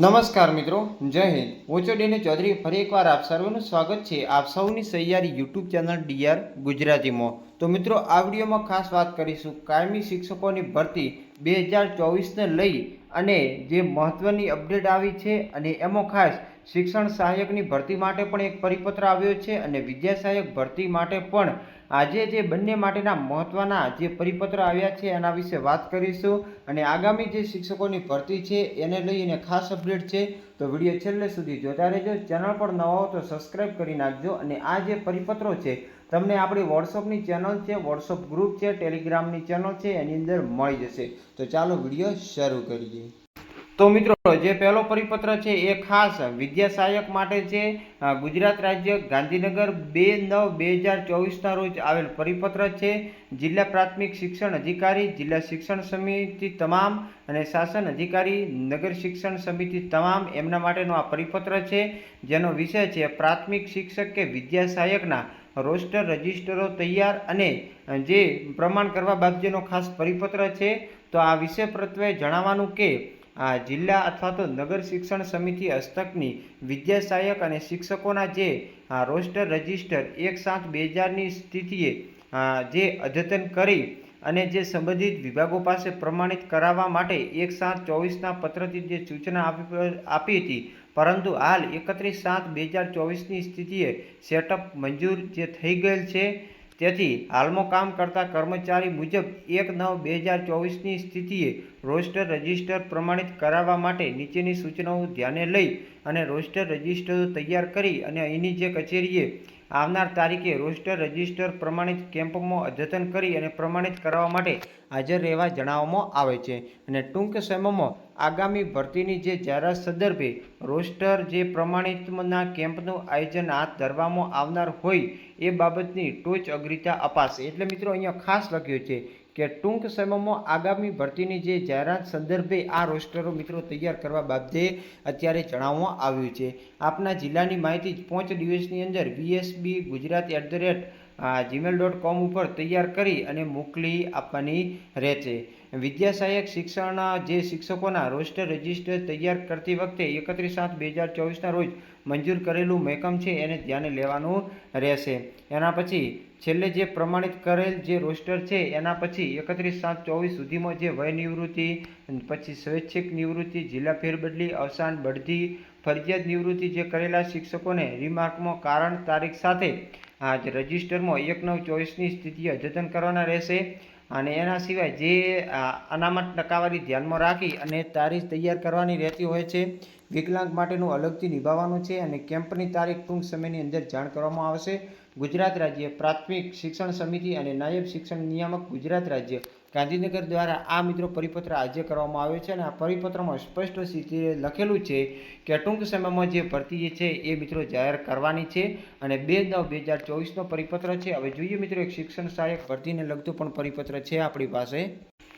નમસ્કાર મિત્રો, જય હિન્દ. ઓચોડીને ચૌધરી. ફરી એકવાર આપ સર્વેનું સ્વાગત છે આપ સૌની સહિયારી યુટ્યુબ ચેનલ ડીઆર ગુજરાતીમાં. તો મિત્રો, આ વિડીયોમાં ખાસ વાત કરીશું કાયમી શિક્ષકોની ભરતી બે હજાર ચોવીસને લઈ અને જે મહત્ત્વની અપડેટ આવી છે અને એમાં ખાસ શિક્ષણ સહાયકની ભરતી માટે પણ એક પરિપત્ર આવ્યો છે અને વિદ્યા સહાયક ભરતી માટે પણ આજે જે બંને માટેના મહત્ત્વના જે પરિપત્ર આવ્યા છે એના વિશે વાત કરીશું. અને આગામી જે શિક્ષકોની ભરતી છે એને લઈને ખાસ અપડેટ છે. તો વીડિયો છેલ્લે સુધી જોતા રહેજો. ચેનલ પર નવા હો તો સબસ્ક્રાઈબ કરી નાખજો. અને આ જે પરિપત્રો છે તમને આપણી વોટ્સઅપની ચેનલ છે, વોટ્સઅપ ગ્રુપ છે, ટેલિગ્રામની ચેનલ છે, એની અંદર મળી જશે. તો ચાલો વીડિયો શરૂ કરીએ. તો મિત્રો, જે પહેલો પરિપત્ર છે એ ખાસ વિદ્યા સહાયક માટે છે. ગુજરાત રાજ્ય ગાંધીનગર બે નવ બે હજાર ચોવીસના રોજ આવેલ પરિપત્ર છે. જિલ્લા પ્રાથમિક શિક્ષણ અધિકારી, જિલ્લા શિક્ષણ સમિતિ તમામ અને શાસન અધિકારી, નગર શિક્ષણ સમિતિ તમામ એમના માટેનો આ પરિપત્ર છે. જેનો વિષય છે પ્રાથમિક શિક્ષક કે વિદ્યા સહાયકના રોસ્ટર રજિસ્ટરો તૈયાર અને જે પ્રમાણ કરવા બાબતેનો ખાસ પરિપત્ર છે. તો આ વિષય પ્રત્વે જણાવવાનું કે આ જિલ્લા અથવા તો નગર શિક્ષણ સમિતિ હસ્તકની વિદ્યા સહાયક અને શિક્ષકોના જે રોસ્ટર રજિસ્ટર એક સાત બે હજારની સ્થિતિએ જે અદ્યતન કરી અને જે સંબંધિત વિભાગો પાસે પ્રમાણિત કરાવવા માટે એક સાત ચોવીસના પત્રથી જે સૂચના આપી હતી. પરંતુ હાલ એકત્રીસ સાત બે હજાર ચોવીસની સ્થિતિએ સેટઅપ મંજૂર જે થઈ ગયેલ છે તેથી હાલમાં કામ કરતા કર્મચારી મુજબ એક નવ બે હજાર ચોવીસની સ્થિતિએ રોસ્ટર રજિસ્ટર પ્રમાણિત કરાવવા માટે નીચેની સૂચનાઓ ધ્યાને લઈ અને રોસ્ટર રજિસ્ટરો તૈયાર કરી અને અહીંની જે કચેરીએ આવનાર તારીખે રોસ્ટર રજિસ્ટર પ્રમાણિત કેમ્પમાં અદ્યતન કરી અને પ્રમાણિત કરાવવા માટે હાજર રહેવા જણાવવામાં આવે છે અને ટૂંક સમયમાં આગામી ભરતીની જે જાહેરાત સંદર્ભે રોસ્ટર જે પ્રમાણિતના કેમ્પનું આયોજન હાથ ધરવામાં આવનાર હોય એ બાબતની ટોચ અગ્રતા અપાશે. એટલે મિત્રો અહીંયા ખાસ લખ્યું છે કે ટૂંક સમયમાં આગામી ભરતીની જે જાહેરાત સંદર્ભે આ રોસ્ટરો મિત્રો તૈયાર કરવા બાબતે અત્યારે જણાવવામાં આવ્યું છે. આપના જિલ્લાની માહિતી પાંચ દિવસની અંદર VSB Gujarat at the rate Gmail dot com ઉપર તૈયાર કરી અને મોકલી આપવાની રહેશે. વિદ્યા સહાયક શિક્ષણના જે શિક્ષકોના રોસ્ટર રજિસ્ટર તૈયાર કરતી વખતે એકત્રીસ સાત બે હજાર ચોવીસના રોજ મંજૂર કરેલું મહેકમ છે એને ધ્યાને લેવાનું રહેશે. એના પછી છેલ્લે જે પ્રમાણિત કરેલ જે રોસ્ટર છે એના પછી એકત્રીસ સાત ચોવીસ સુધીમાં જે વય નિવૃત્તિ, પછી સ્વૈચ્છિક નિવૃત્તિ, જિલ્લા ફેરબદલી, અવસાન, બઢતી ફરજિયાત નિવૃત્તિ જે કરેલા શિક્ષકોને રિમાર્કમાં કારણ, તારીખ સાથે આ જે રજિસ્ટરમાં એક નવ ચોવીસની સ્થિતિ અદ્યતન કરવાના રહેશે અને એના સિવાય જે અનામત ટકાવારી ધ્યાનમાં રાખી અને તારીખ તૈયાર કરવાની રહેતી હોય છે, વિકલાંગ માટેનું અલગથી નિભાવવાનું છે અને કેમ્પની તારીખ ટૂંક સમયની અંદર જાણ કરવામાં આવશે. ગુજરાત રાજ્ય પ્રાથમિક શિક્ષણ સમિતિ અને નાયબ શિક્ષણ નિયામક ગુજરાત રાજ્ય ગાંધીનગર દ્વારા આ મિત્રો પરિપત્ર આજે કરવામાં આવ્યો છે અને આ પરિપત્રમાં સ્પષ્ટ સ્થિતિએ લખેલું છે કે ટૂંક સમયમાં જે ભરતી છે એ મિત્રો જાહેર કરવાની છે અને બે નવ બે હજાર ચોવીસનો પરિપત્ર છે. હવે જોઈએ મિત્રો, એક શિક્ષણ સહાયક ભરતીને લગતું પણ પરિપત્ર છે આપણી પાસે.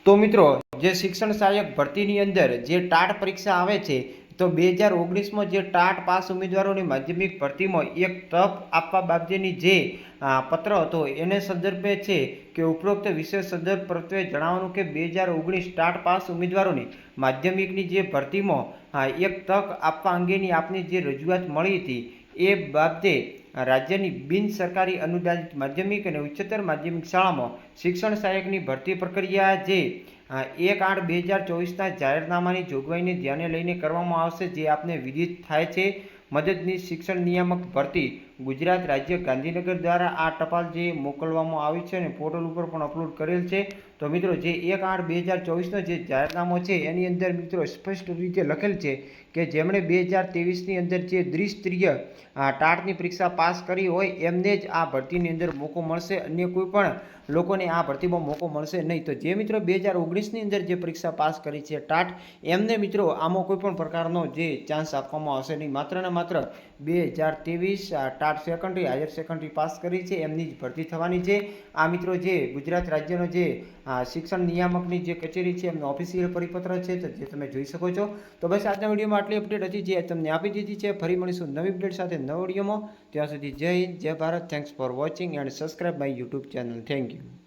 તો મિત્રો, જે શિક્ષણ સહાયક ભરતીની અંદર જે ટાટ પરીક્ષા આવે છે તો બે હજાર ઓગણીસમાં જે ટાટ પાસ ઉમેદવારોની માધ્યમિક ભરતીમાં એક તક આપવા બાબતેની જે પત્ર હતો, એને સંદર્ભે છે કે ઉપરોક્ત વિશેષ સંદર્ભ પ્રત્યે જણાવવાનું કે બે હજાર ઓગણીસ ટાટ પાસ ઉમેદવારોની માધ્યમિકની જે ભરતીમાં એક તક આપવા અંગેની આપની જે રજૂઆત મળી હતી, એ બાબતે રાજ્યની બિન સરકારી અનુદાનિત માધ્યમિક અને ઉચ્ચતર માધ્યમિક શાળામાં શિક્ષણ સહાયકની ભરતી પ્રક્રિયા જે એક આઠ બે હજાર ચોવીસના જાહેરનામાની જોગવાઈને ધ્યાને લઈને કરવામાં આવશે, જે આપને વિદિત થાય છે. મદદની શિક્ષણ નિયામક ભરતી ગુજરાત રાજ્ય ગાંધીનગર દ્વારા આ ટપાલ જે મોકલવામાં આવી છે અને પોર્ટલ ઉપર પણ અપલોડ કરેલ છે. તો મિત્રો, જે એક આઠ બે હજાર ચોવીસનો જે જાહેરનામો છે, એની અંદર મિત્રો સ્પષ્ટ રીતે લખેલ છે કે જેમણે બે હજાર ત્રેવીસની અંદર જે દ્વિસ્તરીય ટાટની પરીક્ષા પાસ કરી હોય, એમને જ આ ભરતીની અંદર મોકો મળશે. અન્ય કોઈ પણ લોકોને આ ભરતીમાં મોકો મળશે નહીં. તો જે મિત્રો બે હજાર ઓગણીસની અંદર જે પરીક્ષા પાસ કરી છે ટાટ, એમને મિત્રો આમાં કોઈ પણ પ્રકારનો જે ચાન્સ આપવામાં આવશે નહીં. માત્ર ને માત્ર બે હજાર ત્રેવીસ TAT secondary higher secondary pass કરી છે, એમની જ ભરતી થવાની છે. આ મિત્રો જે ગુજરાત રાજ્યનો જે શિક્ષણ નિયામકની જે કચેરી છે, એમનો ઓફિશિયલ પરિપત્ર છે, તો જે તમે જોઈ શકો છો. તો બસ આજના વિડીયોમાં આટલી અપડેટ હતી જે તમને આપી દીધી છે. ફરી મળીશું નવી અપડેટ સાથે નવો વિડીયોમાં. ત્યાં સુધી જય હિન્દ, જય Bharat. Thanks for watching and subscribe my YouTube channel thank you